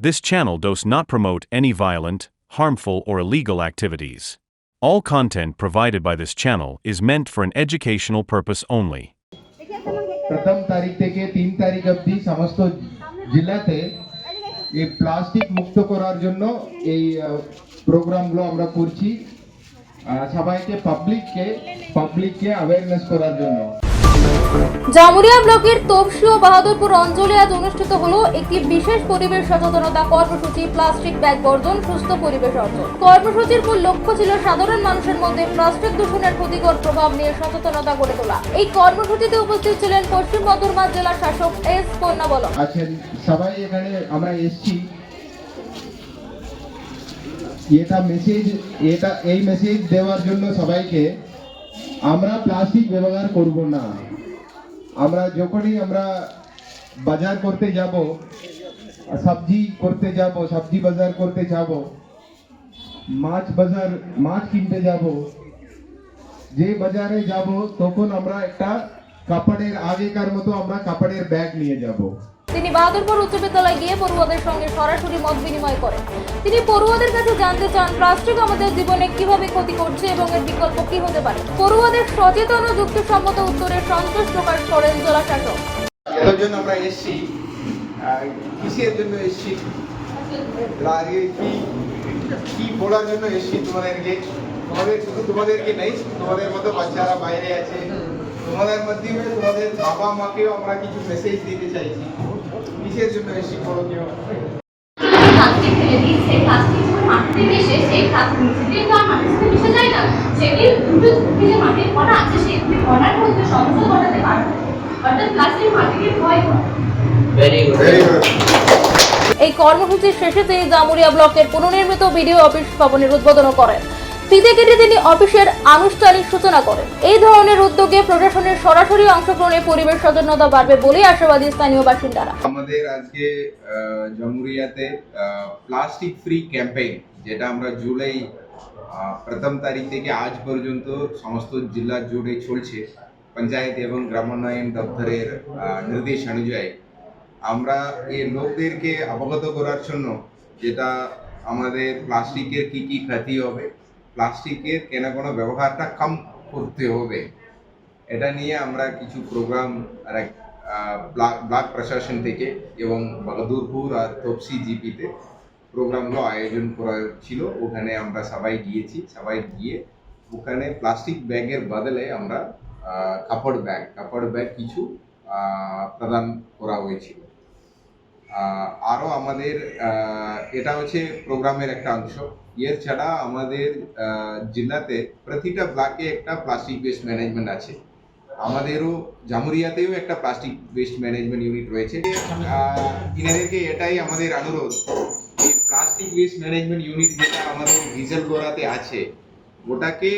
This channel does not promote any violent, harmful, or illegal activities. All content provided by this channel is meant for an educational purpose only. প্রথম তারিখ থেকে তিন তারিখ অবধি সমস্ত জেলাতে এই প্লাস্টিক মুক্ত করার জন্য এই আহ, প্রোগ্রামগুলো আমরা করছি আহ, সবাইকে পাবলিককে পাবলিককে অ্যাওয়ারনেস করার জন্য জামুরিয়া ব্লকের তপসি ও বাহাদুরপুর অঞ্চলে আজ অনুষ্ঠিত হলো একটি বিশেষ পরিবেশ সচেতনতা কর্মসূচি, প্লাস্টিক ব্যাগ বর্জন, সুস্থ পরিবেশ অর্জন। কর্মসূচির মূল লক্ষ্য ছিল সাধারণ মানুষের মধ্যে প্লাস্টিক দূষণের ক্ষতিকর প্রভাব নিয়ে সচেতনতা গড়ে তোলা। এই কর্মসূচিতে উপস্থিত ছিলেন পশ্চিম বর্ধমান জেলা শাসক এস কন্যা বলম আছেন সবাই এখানে, আমরা এসছি। এটা মেসেজ এটা, এই মেসেজ দেওয়ার জন্য সবাইকে, আমরা প্লাস্টিক ব্যবহার করব না। আমরা যখনই আমরা বাজার করতে যাব, সবজি করতে যাব, সবজি বাজার করতে যাব, মাছ বাজার, মাছ কিনতে যাব, যে বাজারে যাব, তখন আমরা একটা কাপড়ের আগেকার মতো আমরা কাপড়ের ব্যাগ নিয়ে যাব। তিনি বাহাদুরপুর উচ্চ বিদ্যালয়ে গিয়ে পড়ুয়াদের সঙ্গে সরাসরি মত বিনিময় করেন। তিনি পড়ুয়াদের কাছে জানতে চান, প্লাস্টিক আমাদের জীবনে কীভাবে ক্ষতি করছে এবং এর বিকল্প কি হতে পারে। পড়ুয়াদের সচেতন ও যুক্তিসম্মত উত্তরে সন্তোষ প্রকাশ করেন জেলা শাসক জন্য আমরা এসছি কিসের জন্য কি কি বলার জন্য এসছি তোমাদেরকে? তোমাদের শুধু তোমাদেরকে নেই, তোমাদের মতো বাচ্চারা বাইরে আছে। তোমাদের মাধ্যমে তোমাদের বাবা মাকেও আমরা কিছু মেসেজ দিতে চাইছি। কিসের জন্য এসছি বলো কেউ প্লাস্টিক ফেলে দিই সেই প্লাস্টিক যখন মাটিতে মিশে সেই প্লাস্টিক তো আর মাটির সাথে মিশে যায় না। সেটি দুটো যে মাটির কণা আছে সেই কণার মধ্যে সংযোগ ঘটাতে পারবে? অর্থাৎ প্লাস্টিক মাটিকে ভয় করে। ভেরি গুড ভেরি গুড এই কর্মসূচির শেষে তিনি জামুরিয়া ব্লকের পুনর্নির্মিত বিডিও অফিস ভবনের উদ্বোধন করেন। ফিতে কেটে তিনি অফিসের আনুষ্ঠানিক সূচনা করেন। এই ধরনের উদ্যোগে প্রশাসনের সরাসরি অংশগ্রহণে পরিবেশ সচেতনতা বাড়বে বলেই আশাবাদী স্থানীয় বাসিন্দারা। আমাদের আজকে জামুরিয়াতে প্লাস্টিক ফ্রি ক্যাম্পেইন যেটা আমরা জুলাই প্রথম তারিখ থেকে আজ পর্যন্ত সমস্ত জেলা জুড়ে চলছে, পঞ্চায়েত এবং গ্রামোন্নয়ন দপ্তরের নির্দেশ অনুযায়ী। আমরা এই লোকদেরকে অবগত করার জন্য যেটা আমাদের প্লাস্টিকের কি কি ক্ষতি হবে প্লাস্টিকের কেন কোনো ব্যবহারটা কম করতে হবে। এটা নিয়ে আমরা কিছু প্রোগ্রাম ব্লক প্রশাসন থেকে এবং বাহাদুরপুর আর তপসি জিপিতে প্রোগ্রামগুলো আয়োজন করা ছিল। ওখানে আমরা সবাই গিয়েছি। সবাই গিয়ে ওখানে প্লাস্টিক ব্যাগের বদলে আমরা কাপড় ব্যাগ কাপড় ব্যাগ কিছু প্রদান করা হয়েছিল। আরও আমাদের এটা হচ্ছে প্রোগ্রামের একটা অংশ। এর ছাড়া আমাদের জেলাতে প্রতিটা ব্লকে একটা প্লাস্টিক ওয়েস্ট ম্যানেজমেন্ট আছে। আমাদেরও জামুরিয়াতেও একটা প্লাস্টিক ওয়েস্ট ম্যানেজমেন্ট ইউনিট রয়েছে। ইনাদেরকে এটাই আমাদের অনুরোধ এই প্লাস্টিক ওয়েস্ট ম্যানেজমেন্ট ইউনিট যেটা আমাদের ডিজেল গোড়াতে আছে, ওটাকে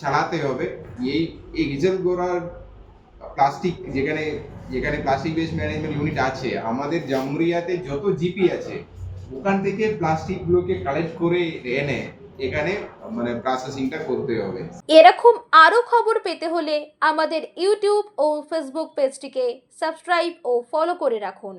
চালাতে হবে। এই এই ডিজেল গোড়ার প্লাস্টিক, যেখানে যেখানে প্লাস্টিক ওয়েস্ট ম্যানেজমেন্ট ইউনিট আছে। আমাদের জামুরিয়াতে যত জিপি আছে, ওখান থেকে প্লাস্টিকগুলোকে কালেক্ট করে এনে এখানে মানে প্রসেসিংটা করতে হবে। এরকম আরও খবর পেতে হলে আমাদের ইউটিউব ও ফেসবুক পেজটিকে সাবস্ক্রাইব ও ফলো করে রাখুন।